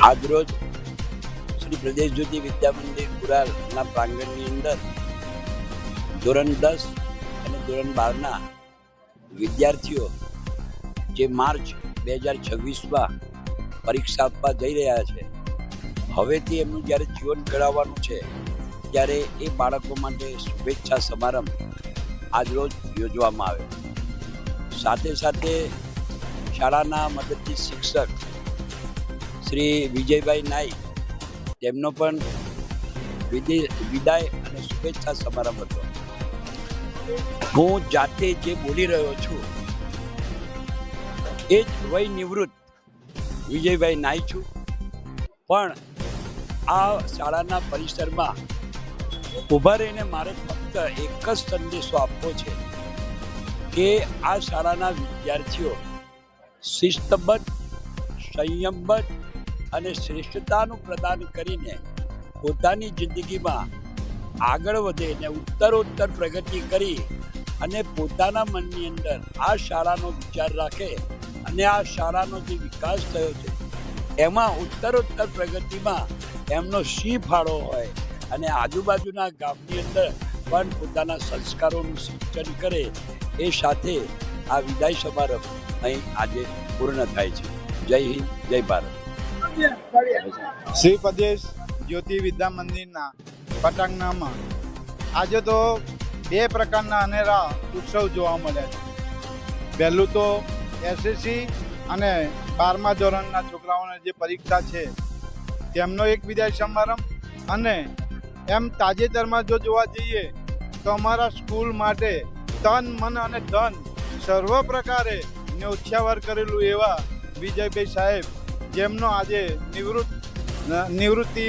આજરોજ શ્રી પ્રદેશ જ્યોતિ વિદ્યા મંદિર ગુરાલના પ્રાંગણની અંદર ધોરણ દસ અને ધોરણ બારના વિદ્યાર્થીઓ જે માર્ચ બે હજાર છવ્વીસમાં પરીક્ષા આપવા જઈ રહ્યા છે, હવેથી એમનું જ્યારે જીવન ઘડાવવાનું છે, ત્યારે એ બાળકો માટે શુભેચ્છા સમારંભ આજરોજ યોજવામાં આવ્યો સાથે સાથે શાળાના મદદથી શિક્ષક શ્રી વિજયભાઈ નાઈક, તેમનો પણ વિદે- વિદાય અને શુભેચ્છા સમારંભ હતો. હું જાતે જે બોલી રહ્યો છું, એ જ વય નિવૃત્ત વિજયભાઈ નાઈ છું. પણ આ શાળાના પરિસરમાં ઊભા રહીને મારે ફક્ત એક જ સંદેશો આપવો છે કે આ શાળાના વિદ્યાર્થીઓ શિસ્તબદ્ધ, સંયમબદ્ધ અને શ્રેષ્ઠતાનું પ્રદાન કરીને પોતાની જિંદગીમાં આગળ વધે ને ઉત્તરોત્તર પ્રગતિ કરી અને પોતાના મનની અંદર આ શાળાનો વિચાર રાખે અને આ શાળાનો જે વિકાસ થયો છે, એમાં ઉત્તરોત્તર પ્રગતિમાં એમનો સી ફાળો હોય અને આજુબાજુના ગામની અંદર પણ પોતાના સંસ્કારોનું સિંચન કરે એ સાથે આ વિદાય સમારંભ અહીં આજે પૂર્ણ થાય છે. જય હિન્દ, જય ભારત. શ્રી પ્રદેશ જ્યોતિ વિદ્યા મંદિરના પટાંગણામાં આજે તો બે પ્રકારના અનેરા ઉત્સવ જોવા મળ્યા છે. પહેલું તો એસએસસી અને બારમા ધોરણના છોકરાઓને જે પરીક્ષા છે, તેમનો એક વિદાય સમારંભ અને એમ તાજેતરમાં જો જોવા જઈએ તો અમારા સ્કૂલ માટે તન, મન અને ધન સર્વ પ્રકારે ન્યોછાવર કરેલું એવા વિજયભાઈ સાહેબ, જેમનો આજે નિવૃત્ત, નિવૃત્તિ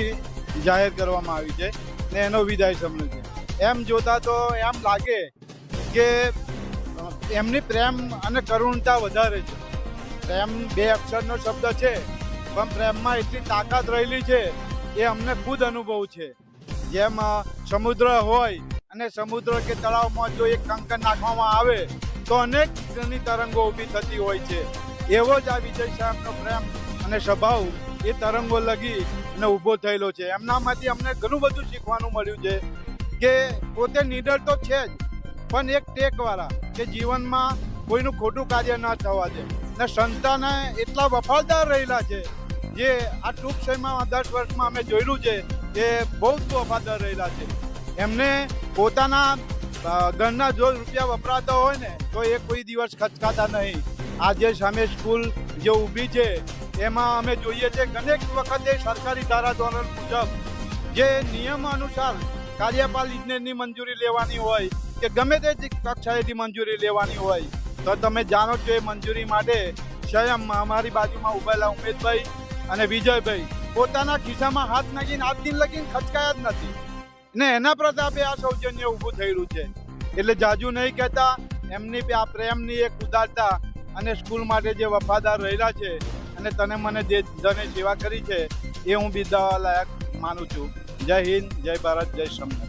જાહેર કરવામાં આવી છે ને એનો વિદાય સમય છે. એમ જોતા તો એમ લાગે કે એમની પ્રેમ અને કરુણતા વધારે છે. પ્રેમ બે અક્ષરનો શબ્દ છે, પણ પ્રેમમાં એટલી તાકાત રહેલી છે એ અમને ખુદ અનુભવ છે. જેમ સમુદ્ર હોય અને સમુદ્ર કે તળાવમાં જો એક કંકર નાખવામાં આવે તો અનેકની તરંગો ઊભી થતી હોય છે. એવો જ આ વિજય સાહેબનો પ્રેમ અને સ્વભાવ એ તરંગો લગી અને ઊભો થયેલો છે. એમનામાંથી અમને ઘણું બધું શીખવાનું મળ્યું છે કે પોતે નીડર તો છે જ, પણ એક ટેકવાળા કે જીવનમાં કોઈનું ખોટું કાર્ય ન થવા દે. ને સંતાને એટલા વફાદાર રહેલા છે જે આ ટૂંક સમયમાં દસ વર્ષમાં અમે જોયેલું છે કે બહુ જ વફાદાર રહેલા છે. એમને પોતાના ઘરના જો રૂપિયા વપરાતા હોય ને, તો એ કોઈ દિવસ ખચકાતા નહીં. આજે સામે સ્કૂલ જે ઊભી છે, એમાં અમે જોઈએ છે અનેક વખતે સરકારી ધારાધોરણ મુજબ જે નિયમ અનુસાર કાર્યપાલ ઇજનેરની મંજૂરી લેવાની હોય કે ગમે તે કક્ષાએથી મંજૂરી લેવાની હોય, તો તમે જાણો છો એ મંજૂરી માટે સ્વયં અમારી બાજુમાં ઉભેલા ઉમેશભાઈ અને વિજયભાઈ પોતાના ખિસ્સામાં હાથ નાખીને આજ દિન લગીને ખચકાયા જ નથી. ને એના પ્રતાપે આ સૌજન્ય ઊભું થયેલું છે. એટલે જાજુ નહીં કહેતા, એમની આ પ્રેમની એક ઉદારતા અને સ્કૂલ માટે જે વફાદાર રહેલા છે અને તને મને જે ધને સેવા કરી છે, એ હું બિરદાવવા લાયક માનું છું. જય હિન્દ, જય ભારત, જય સમૃદ્ધ